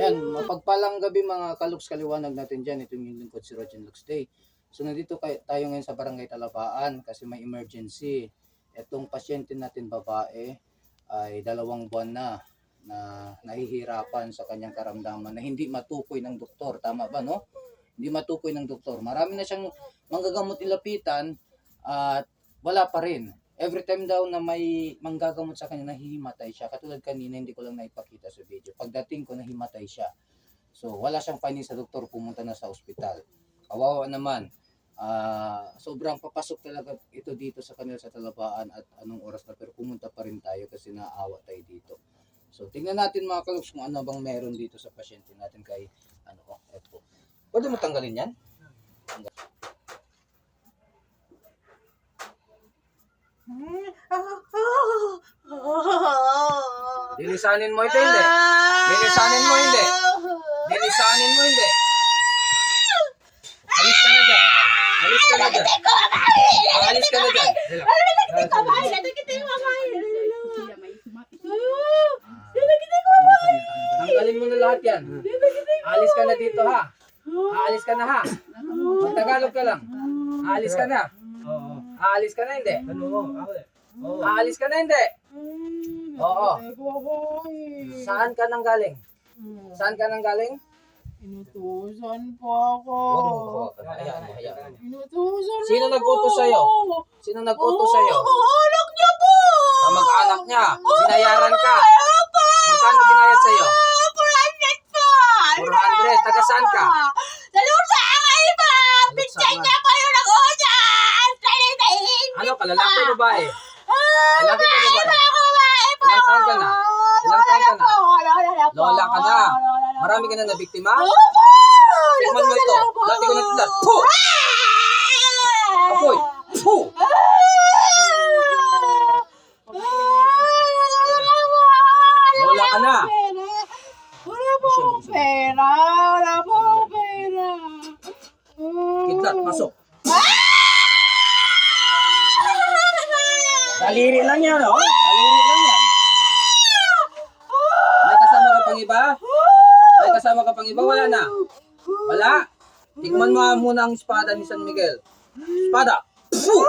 Ayan, mapagpalang gabi mga kaluks kaliwanag natin dyan. Ito yung lingkod si Roger Lux Day. So nandito kay, tayo ngayon sa Barangay Talabaan kasi may emergency. Itong pasyente natin babae ay dalawang buwan na na nahihirapan sa kanyang karamdaman na hindi matukoy ng doktor. Tama ba, no? Hindi matukoy ng doktor. Marami na siyang manggagamot ilapitan at wala pa rin. Every time daw na may manggagamot sa kanya, nahihimatay siya. Katulad kanina, hindi ko lang naipakita sa video. Pagdating ko, nahimatay siya. So, wala siyang finding sa doktor, pumunta na sa ospital. Kawawa naman. Ah, sobrang papasok talaga ito dito sa kanila sa talabaan at anong oras na pero pumunta pa rin tayo kasi naawa tayo dito. So, tingnan natin mga kaluks kung ano bang meron dito sa pasyente natin kay ano oh, eto. Pwede mo tanggalin yan? Dilisanin mo ito hindi. Dilisanin mo hindi. Dilisanin mo hindi. Alis ka na dyan. Alis ka na dyan. Alis ka na dyan. Tanggalin mo na lahat yan. Alis ka na dito ha. Aalis ka na ha. Magtagalog ka lang. Aalis ka na. Oo. Aalis ka na hindi. Ano mo? Ako eh. Oo. Aalis ka na hindi. Oo. Saan ka nang galing? Saan ka nang galing? Inutusan po ako. Huwag mo, huwag. Hayaan mo, hayaan mo. Inutusan Sino nag-utos sa'yo? Sino nag-utos sa'yo? Anak niya po. Kamag-anak niya. Binayaran ka. Magkano binayad sa'yo? 400 po. 400. Taga saan ka? Sa lusa ang iba. Pinsay Lusa niya po yung nag-utos. Talitahin. Ano ka? Lalaki o babae? Ah, Lalaki ka babae babae? po, babae po. Ilang taon ka na? Ilang taon ka na? po, Lola na po. Lola ka na. Po. Marami ka na nabiktima? Opo. Tikman mo ito. Dati ko na Puh! Apoy! Puh! Lola ka na. Wala po akong pera. Wala po akong pera. Kidlat, pasok. Daliri lang yan, oh. Daliri lang yan. May kasama ka pang iba? May kasama ka pang iba? Wala na. Wala. Tikman mo muna ang espada ni San Miguel. Espada. Puh!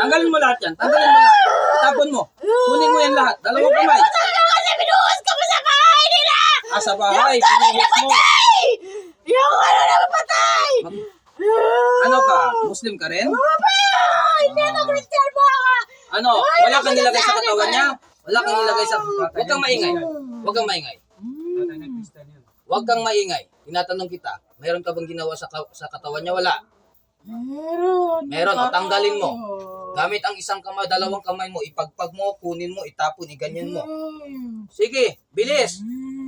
Tanggalin mo lahat yan. Tanggalin mo lahat. Itapon mo. Kunin mo yan lahat. Dalawang kamay. Kasi binuhos ka pa sa bahay nila! Ah, sa bahay. Pinuhit mo. Yung ano na mapatay! Mag- ano ka? Muslim ka rin? Papa! Hindi na Christian mo ako! Ano? Wala kang nilagay sa katawan niya? Wala kang nilagay sa... Huwag kang maingay. Huwag kang maingay. Yun. Huwag kang maingay. Tinatanong kita, mayroon ka bang ginawa sa, ka- sa katawan niya? Wala. Meron. Meron, o tanggalin mo. Gamit ang isang kamay, dalawang kamay mo, ipagpag mo, kunin mo, itapon, iganyan mo. Sige, bilis.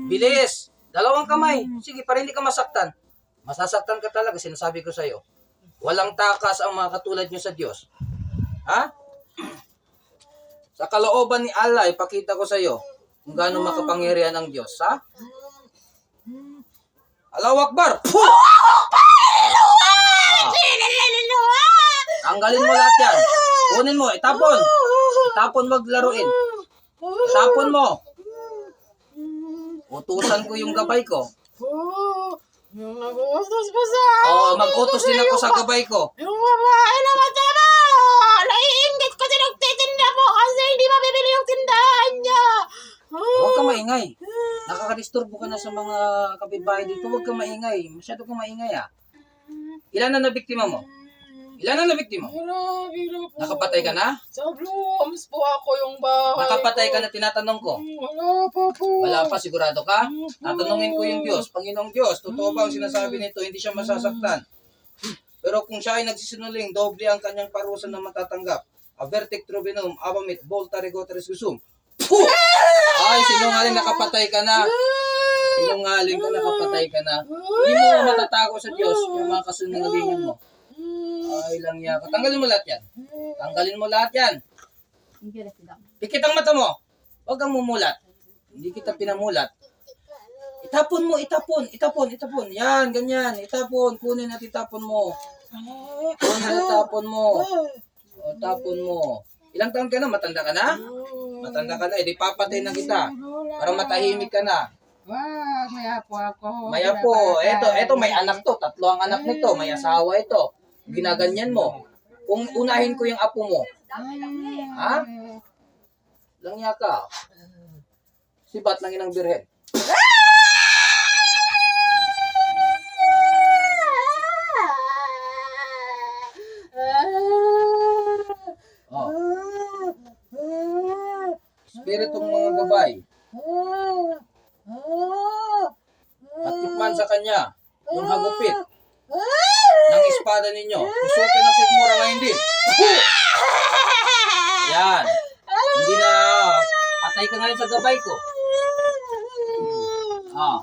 Bilis. Dalawang kamay. Sige, para hindi ka masaktan. Masasaktan ka talaga, sinasabi ko sa'yo. Walang takas ang mga katulad niyo sa Diyos. Ha? Sa kalooban ni Allah, ipakita ko sa'yo kung gaano makapangyarihan ang Diyos. Ha? Allahu Akbar! Puh! Ah. Tanggalin mo lahat yan. Kunin mo, itapon. Itapon, wag laruin. Itapon mo. Utusan ko yung gabay ko. Oh, yung nag-uustos pa sa Oo, mag-utos din ako sa gabay ko. Yung babae na matama! Naiingit ko si nagtitinda po kasi hindi mabibili yung tindahan niya. Huwag kang maingay. Nakakadisturbo ka na sa mga kapitbahay dito. Huwag kang maingay. Masyado kang maingay ah. Ilan na nabiktima mo? Ilan na nabiktima mo? Grabe na po. Nakapatay ka na? Sa Blooms po ako yung bahay. Nakapatay ka na tinatanong ko. Wala pa po. Wala pa, sigurado ka? Tatanungin ko yung Diyos. Panginoong Diyos, totoo ba ang sinasabi nito? Hindi siya masasaktan. Pero kung siya ay nagsisinungaling, doble ang kanyang parusa na matatanggap. Avertic trubinum, abamit, volta, regoteris, gusum. Puh! Ay, sinungaling nakapatay ka na. Sinungaling ka, nakapatay ka na. Hindi mo matatago sa Diyos yung mga kasinungalingan mo. Ay, lang yan. Tanggalin mo lahat yan. Tanggalin mo lahat yan. Pikit ang mata mo. Huwag kang mumulat. Hindi kita pinamulat. Itapon mo, itapon, itapon, itapon. Yan, ganyan. Itapon, kunin at itapon mo. Kunin at itapon mo. O, tapon mo. Ilang taon ka na? Matanda ka na? Matanda ka na. Eh, di papatay na kita. Para matahimik ka na. Wag, may apo ako. Maya po, eto, eto may anak to. Tatlo ang anak nito. May asawa ito. Ginaganyan mo. Kung unahin ko yung apo mo, Ha? lang yata. Si Bat ng inang birhen. Spiritong mga gabay. Patikman sa kanya yung hagupit ng espada ninyo. Usukin ng sigmura ngayon din. Yan. Hindi na patay ka ngayon sa gabay ko. Ah.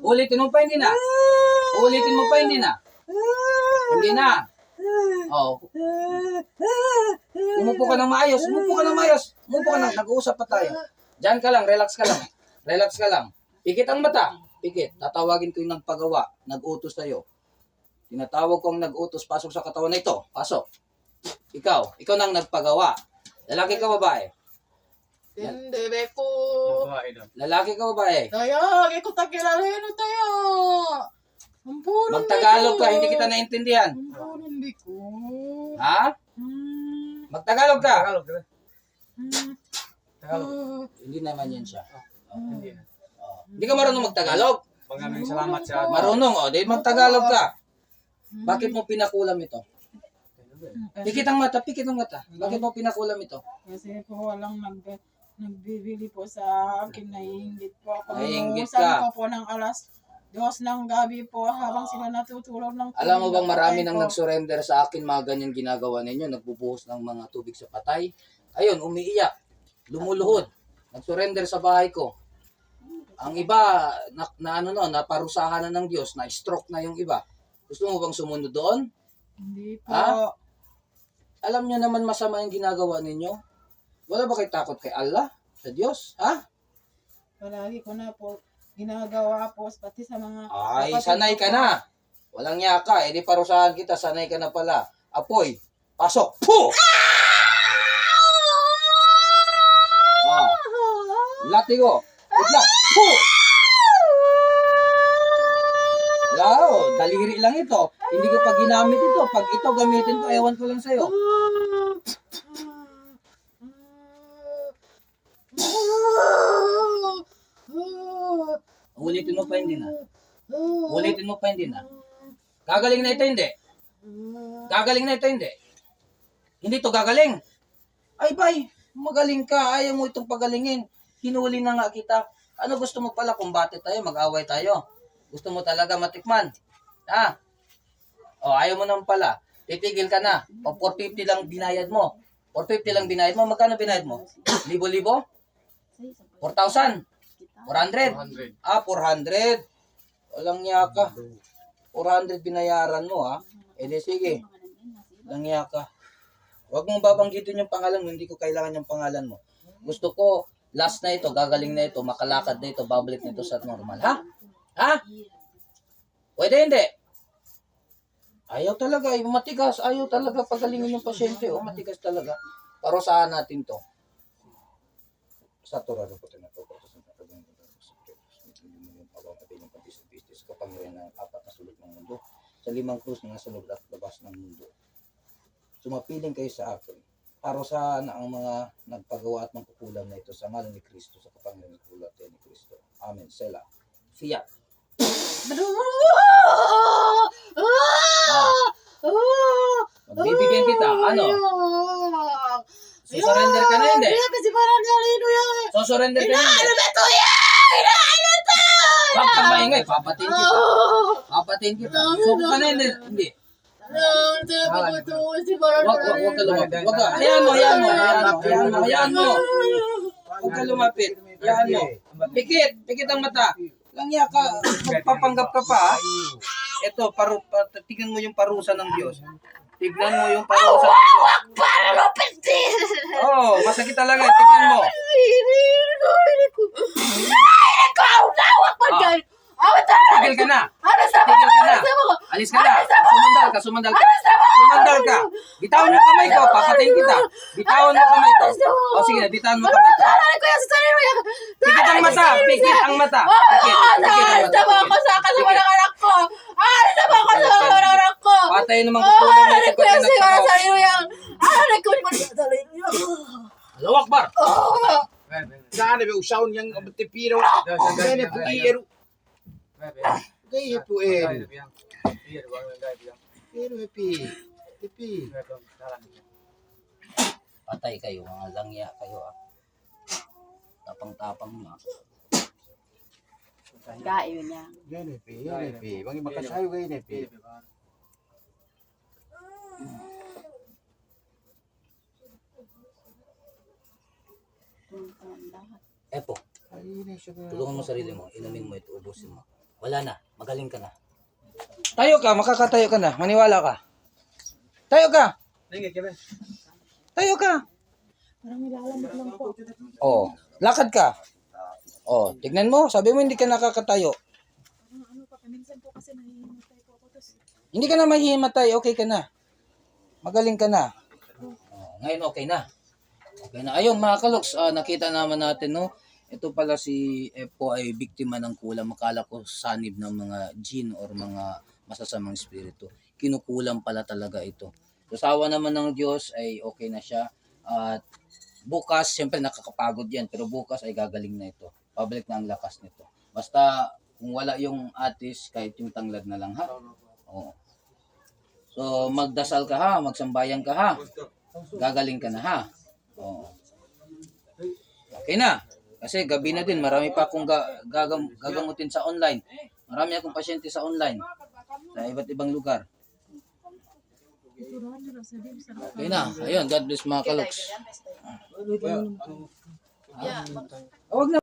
Ulitin mo pa hindi na. Ulitin mo pa hindi na. Hindi na. Oh. Umupo ka ng maayos. Umupo ka ng maayos. Umupo ka ng. Nag-uusap pa tayo. Diyan ka lang. Relax ka lang. Relax ka lang. Pikit ang mata. Pikit. Tatawagin ko yung nagpagawa. Nag-utos sa'yo. Tinatawag ko ang nag-utos. Pasok sa katawan na ito. Pasok. Ikaw. Ikaw nang nagpagawa. Lalaki ka babae. Hindi, Beko. Lalaki ka babae. Tayo, hindi ko takilalahin tayo. Ampunan, Magtagalog ka. Hindi kita naintindihan. Ampunan, Beko. Ha? Magtagalog ka. Tagalog ka. Hmm. Tagalog. Ah. Hindi naman yan siya. Hindi na. Oh. Hindi ka marunong magtagalog. Maraming salamat sa Marunong, oh. Di magtagalog ka. Bakit mo pinakulam ito? Pikit ang mata, pikit ang mata. Bakit mo pinakulam ito? Kasi po walang nag nagbibili po sa akin, naiingit po ako. Naiinggit ka. ko po ng alas dos ng gabi po habang sila natutulog ng Alam mo bang marami nang nag-surrender sa akin mga ganyan ginagawa ninyo, nagbubuhos ng mga tubig sa patay. Ayun, umiiyak, lumuluhod, nag-surrender sa bahay ko. Ang iba, na, na ano no, naparusahan na ng Diyos, na stroke na yung iba. Gusto mo bang sumunod doon? Hindi po. Ha? Alam niyo naman masama yung ginagawa ninyo. Wala ba kayo takot kay Allah? Sa Diyos? Ha? Palagi ko na po ginagawa po pati sa mga Ay, sanay ka na. Walang yaka. Eh di parusahan kita. Sanay ka na pala. Apoy. Pasok. Puh! Ah. Latigo. Itla. Puh! Oh. Daliri lang ito. Hindi ko pa ginamit ito. Pag ito gamitin ko, ewan ko lang sa'yo. Ulitin mo pa hindi na. Ulitin mo pa hindi na. Gagaling na ito hindi. Gagaling na ito hindi. Hindi to gagaling. Ay bay, magaling ka. Ayaw mo itong pagalingin. Hinuli na nga kita. Ano gusto mo pala? Kumbate tayo, mag-away tayo. Gusto mo talaga matikman. Ha? O, ayaw mo naman pala. Titigil ka na. O, 450 lang binayad mo. 450 lang binayad mo. Magkano binayad mo? Libo-libo? 4,000? 400? 100. Ah, 400. Walang yaka. 400 binayaran mo, ha? Eh, di sige. Walang yaka. Huwag mong babanggitin yung pangalan mo. Hindi ko kailangan yung pangalan mo. Gusto ko, last na ito, gagaling na ito, makalakad na ito, babalik na ito sa normal. Ha? Ha? Pwede hindi? Ayaw talaga, yung matigas. Ayaw talaga pagalingin yung pasyente. O, matigas talaga. Parusahan natin to. Sa turado ko tinatawag ko sa katagong yung pagkakatay ng pabis-bistis kapangyarihan ng apat na sulok ng mundo sa limang krus na nasa loob at labas ng mundo. Sumapiling kayo sa akin. Parusahan ang mga nagpagawa at mangkukulam na ito sa ngalan ni Kristo sa kapangyarihan ng kulat ni Kristo. Amen. Sela. Fiat. Bibigyan kita. Ano? Susurrender ka na hindi? Yan. Susurrender ka na hindi? Ano ba ito yan? Ano? Huwag kang maingay. Papatiin kita. Papatiin kita. Suko ka na hindi? Hindi. Ang sabi ko to, si parang Wag, wag, wag ka lumapit. Wag ka. Hayaan mo, hayaan mo, hayaan mo, hayaan. Huwag ka lumapit. Hayaan mo. Pikit, pikit ang mata. Langya ka, magpapanggap ka pa. Ito, paru, pa, tignan mo yung parusa ng Diyos. Tignan mo yung parusa ng Diyos. Parang lupit din. Oh, masakit talaga. Tignan mo. Hindi ko, hindi ko. Ay, ikaw na! Huwag mo Ah. dyan! Awat na! Tigil ka na. Ano sa Tigil ka na. Ano sa mga? Alis ka na. Sumandal ka, sumandal ka. Sumandal ka. Bitawan mo kamay ko, papatayin kita. Bitawan mo kamay ko. O sige, bitawan mo kamay ko. Ano ko yung sa sarili mo yan? Pikit ang mata, pikit ang mata. Ah, Pikit, pikit ang Ano mata. sa mga ko sa kasama ng anak ko? Ano sa mga ko sa kasama ng anak ko? Patay naman ko po Ah, ng Ano ko yung sa sarili mo yan? Ano ko yung sa sarili mo yan? Lawak bar. Ah! Saan na usaw niyang tipiro? Gaya po iero. Gaya po iero. Pero happy. Happy. Patay kayo, mga langya kayo ah. Tapang-tapang nyo ah. Gayo niya. Gaya happy. Gaya happy. Wangi makasayo gaya happy. Epo, tulungan mo sarili mo, inumin mo ito, ubusin mo. Wala na, magaling ka na. Tayo ka, makakatayo ka na. Maniwala ka. Tayo ka. Tayo ka. Oh, lakad ka. Oh, tignan mo, sabi mo hindi ka nakakatayo. Hindi ka na mahihimatay, okay ka na. Magaling ka na. Oh, ngayon okay na. Okay na. Ayun mga kaloks, ah, nakita naman natin no. Ito pala si Epo ay biktima ng kulam. Makala ko sanib ng mga jin or mga masasamang espiritu. Kinukulam pala talaga ito. So, naman ng Diyos ay okay na siya. At bukas, siyempre nakakapagod yan. Pero bukas ay gagaling na ito. Pabalik na ang lakas nito. Basta kung wala yung atis, kahit yung tanglad na lang ha. Oo. So magdasal ka ha, magsambayan ka ha. Gagaling ka na ha. Oo. Okay na. Kasi gabi na din, marami pa akong ga- gagam- gagamutin sa online. Marami akong pasyente sa online. Sa iba't ibang lugar. Okay na. Ayun, God bless mga kaloks. Huwag na